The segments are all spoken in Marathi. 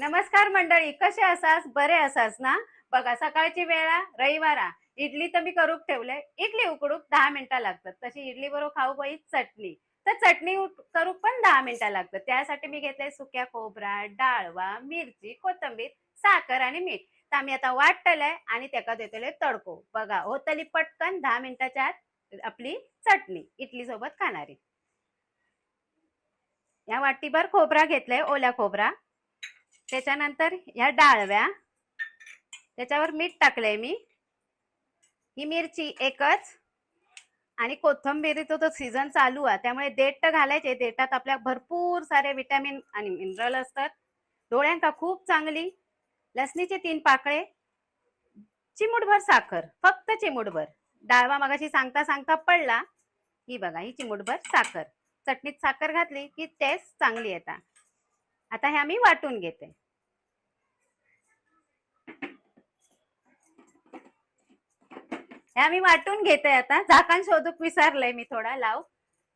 नमस्कार मंडळी कसे असास? बरे असास ना? बघा सकाळची वेळा रविवारा इडली तर मी करूक ठेवले. इडली उकडूक दहा मिनिटं लागतात. तशी इडली बरोबर खाऊ बाई चटणी. तर चटणी करूक पण दहा मिनिटं लागतात. त्यासाठी मी घेतले सुक्या खोबरा डाळवा मिरची कोथिंबीर साखर आणि मीठ. तर आम्ही आता वाटतलंय आणि त्याका देतले तडको. बघा होतली पटकन दहा मिनिटाच्या आत आपली चटणी इडली सोबत खाणारी. या वाटीभर खोबरा घेतलाय ओल्या खोबरा. त्याच्यानंतर ह्या डाळव्या त्याच्यावर मीठ टाकलंय मी. ही मिरची एकच आणि कोथंबिरीचा तो सीझन चालू आहे. त्यामुळे देठ तर घालायचे देठात आपल्या भरपूर सारे विटॅमिन आणि मिनरल असतात. डोळ्यांका खूप चांगली. लसणीचे तीन पाकळे चिमुटभर साखर फक्त चिमुटभर. डाळवा मगाशी सांगता सांगता पडला. ही बघा ही चिमुटभर साखर. चटणीत साखर घातली की टेस्ट चांगली येतात आता हे आम्ही वाटून घेते. ह्या मी वाटून घेते आता. झाकण शोधूक विसरलंय मी थोडा. लाव.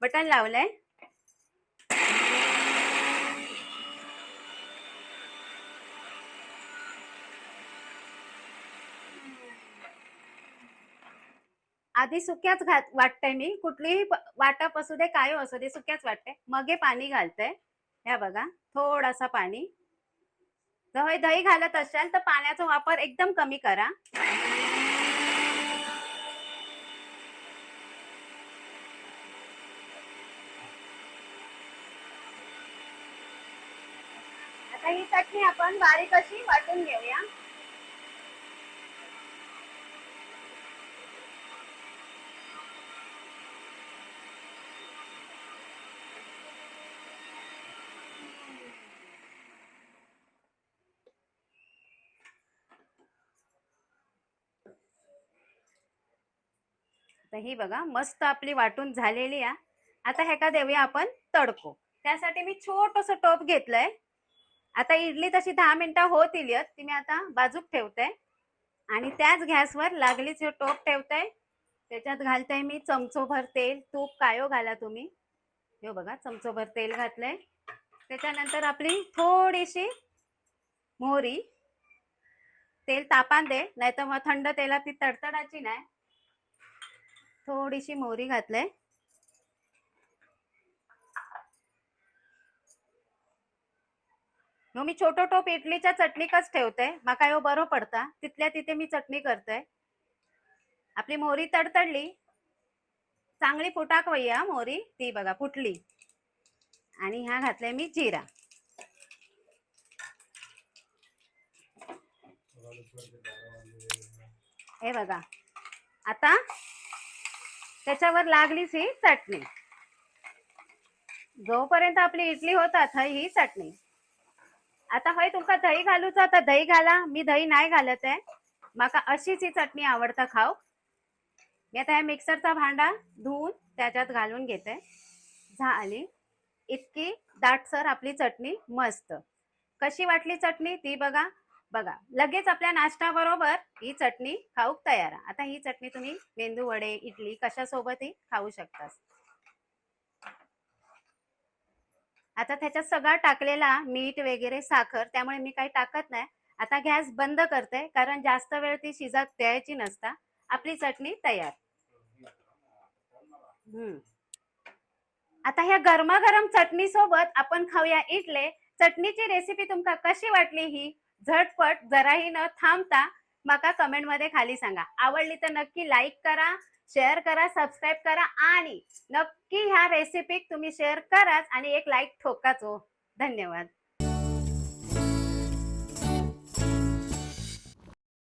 बटन लावलंय. आधी सुक्याच घात वाटते मी. कुठलीही वाटप असू दे काय असू दे सुक्याच वाटते मग हे पाणी घालते ह्या बघा. थोडासा पाणी. दही घालत असाल तर पाण्याचा वापर एकदम कमी करा. आता ही चटणी आपण बारीक अशी वाटून घेऊया. तर ही बघा मस्त आपली वाटून झालेली आहे. आता ह्याका देऊया आपण तडको. त्यासाठी मी छोटस टोप घेतलंय. आता इडली तशी दहा मिनिटं होत येईल ती मी आता बाजूक ठेवते. आणि त्याच गॅसवर लागलीच हे टोप ठेवते. त्याच्यात घालते मी चमचोभर तेल तूप कायो घाला तुम्ही. हे बघा चमचोभर तेल घातलंय. त्याच्यानंतर आपली थोडीशी मोहरी. तेल तापान दे नाही तर मग थंड तेलात ती तडतडाची नाही. थोडीशी मोहरी घातलंय. मग मी छोटो टोप इडलीच्या चटणीकच ठेवते. मका यो बरो पडता. तिथल्या तिथे मी चटणी करते. आपली मोहरी तडतडली. चांगली फुटाक वय्या मोहरी ती बघा फुटली. आणि ह्या घातले मी जिरा. हे बघा. आता त्याच्यावर लागलीच ही चटणी. जोपर्यंत आपली इडली होतात ही चटणी. आता हय तुमका दही घालूचा तर दही घाला. मी दही नाही घालत आहे. माका अशीच ही चटणी आवडता खाऊ मी आता ह्या मिक्सरचा भांडा धुवून त्याच्यात घालून घेते. झाली. इतकी दाटसर आपली चटणी मस्त. कशी वाटली चटणी? ती बघा. बघा. लगेच आपल्या नाश्ता बरोबर ही चटणी खाऊक तयार आहे. आता ही चटणी तुम्ही मेंदू वडे इडली कशासोबतही खाऊ शकतास. आता त्याच्यात सगळा टाकलेला मीठ वगैरे साखर त्यामुळे मी काही टाकत नाही. आता गॅस बंद करते कारण जास्त वेळ ती शिजत द्यायची नसता. आपली चटणी तयार. हम्म. आता ह्या गरमागरम चटणी सोबत आपण खाऊया इटले चटणीची रेसिपी तुमका कशी वाटली ही? झटपट जराही न थांबता माका कमेंटमध्ये खाली सांगा. आवडली तर नक्की लाईक करा. शेअर करा सबस्क्राईब करा आणि नक्की ह्या रेसिपी तुम्ही शेअर कराच आणि एक लाईक ठोकाच हो. धन्यवाद.